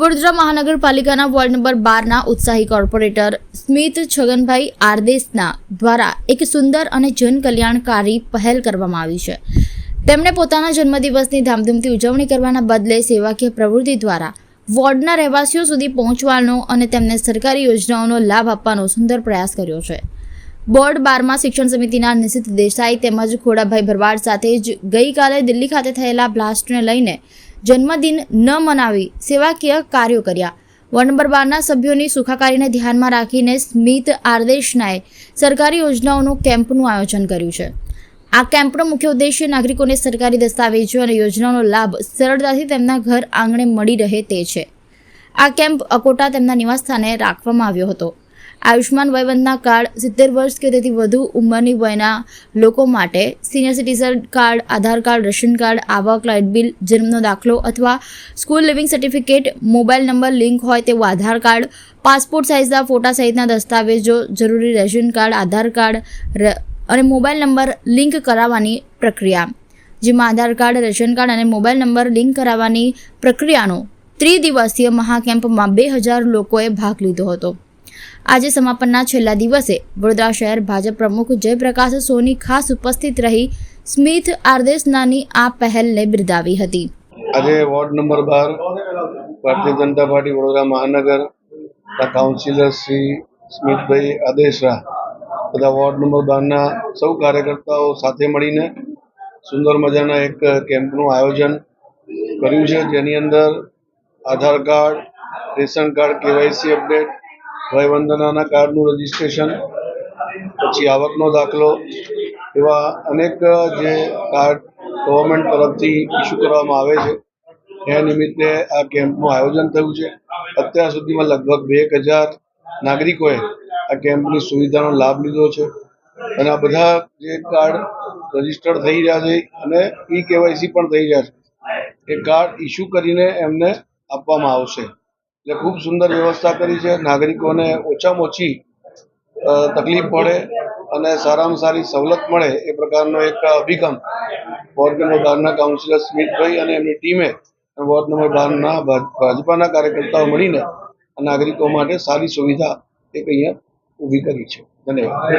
વડોદરા મહાનગરપાલિકાના ward number બારના ઉત્સાહી કોર્પોરેટર સ્મિત છગનભાઈ આરદેશના દ્વારા એક સુંદર અને જનકલ્યાણકારી પહેલ કરવામાં આવી છે. તેમણે પોતાના જન્મદિવસની ધામધૂમથી ઉજવણી કરવાના બદલે સેવાકીય પ્રવૃત્તિ દ્વારા વોર્ડના રહેવાસીઓ સુધી પહોંચવાનો અને તેમને સરકારી યોજનાઓનો લાભ આપવાનો સુંદર પ્રયાસ કર્યો છે. બોર્ડ બારમાં શિક્ષણ સમિતિના નિશિત દેસાઈ તેમજ ખોડાભાઈ ભરવાડ સાથે જ ગઈકાલે દિલ્હી ખાતે થયેલા બ્લાસ્ટને લઈને જન્મદિન ન મનાવી સેવાકીય કાર્યો કર્યા. વોર્ડ બારના સભ્યોની સુખાકારીને ધ્યાનમાં રાખીને સ્મિત આરદેશનાએ સરકારી યોજનાઓનું કેમ્પનું આયોજન કર્યું છે. આ કેમ્પનો મુખ્ય ઉદ્દેશ્ય નાગરિકોને સરકારી દસ્તાવેજો અને યોજનાઓનો લાભ સરળતાથી તેમના ઘર આંગણે મળી રહે તે છે. આ કેમ્પ અકોટા તેમના નિવાસસ્થાને રાખવામાં આવ્યો હતો. આયુષ્માન વયવંતના કાર્ડ સિત્તેર વર્ષ કે તેથી વધુ ઉંમરની વયના લોકો માટે senior citizen card, Aadhaar card, ration card, આવક લાઇટ બિલ જન્મનો દાખલો અથવા school leaving certificate mobile number link હોય તેવું આધાર કાર્ડ પાસપોર્ટ સાઇઝના ફોટા સહિતના દસ્તાવેજો, જરૂરી રેશન કાર્ડ, આધાર કાર્ડ અને મોબાઈલ નંબર લિંક કરાવવાની પ્રક્રિયા. જેમાં આધાર કાર્ડ, રેશન કાર્ડ અને મોબાઈલ નંબર લિંક કરાવવાની પ્રક્રિયાનો ત્રિદિવસીય મહાકેમ્પમાં બે હજાર લોકોએ ભાગ લીધો હતો. આજે સમાપનના છેલ્લા દિવસે વડોદરા શહેર ભાજપ પ્રમુખ જયપ્રકાશ સોની ખાસ ઉપસ્થિત રહી સ્મિથ આરદેશનાની આ પહેલને બિરદાવી હતી. આજે વોર્ડ નંબર બાર, ભારતીય જનતા પાર્ટી વડોદરા મહાનગર કાઉન્સિલર શ્રી સ્મિતભાઈ આદેશરા બધા વોર્ડ નંબર બારના સૌ કાર્યકર્તાઓ સાથે મળીને સુંદર મજાના એક કેમ્પનું આયોજન કર્યું છે. જેની અંદર Aadhaar card, ration card, KYC update વયવંદનાના કાર્ડનું રજીસ્ટ્રેશન પછી આવકનો દાખલો, એવા અનેક જે કાર્ડ ગવર્મેન્ટ તરફથી ઇસ્યુ કરવામાં આવે છે. એ નિમિત્તે આ કેમ્પનું આયોજન થયું છે. અત્યાર સુધીમાં લગભગ બે હજાર નાગરિકોએ આ કેમ્પની સુવિધાનો લાભ લીધો છે. અને આ બધા જે કાર્ડ રજીસ્ટર્ડ થઈ રહ્યા છે અને ઈ કેવાયસી પણ થઈ રહ્યા છે. એ કાર્ડ ઇસ્યુ કરીને એમને આપવામાં આવશે. એટલે ખૂબ સુંદર વ્યવસ્થા કરી છે. નાગરિકોને ઓછામાં ઓછી તકલીફ પડે અને સારામાં સારી સવલત મળે એ પ્રકારનો એક અભિગમ વોર્ડ નંબર બારના કાઉન્સિલર સ્મિતભાઈ અને એમની ટીમે વોર્ડ નંબર બારના ભાજપાના કાર્યકર્તાઓ મળીને નાગરિકો માટે સારી સુવિધા એક અહીંયા ઊભી કરી છે. ધન્યવાદ.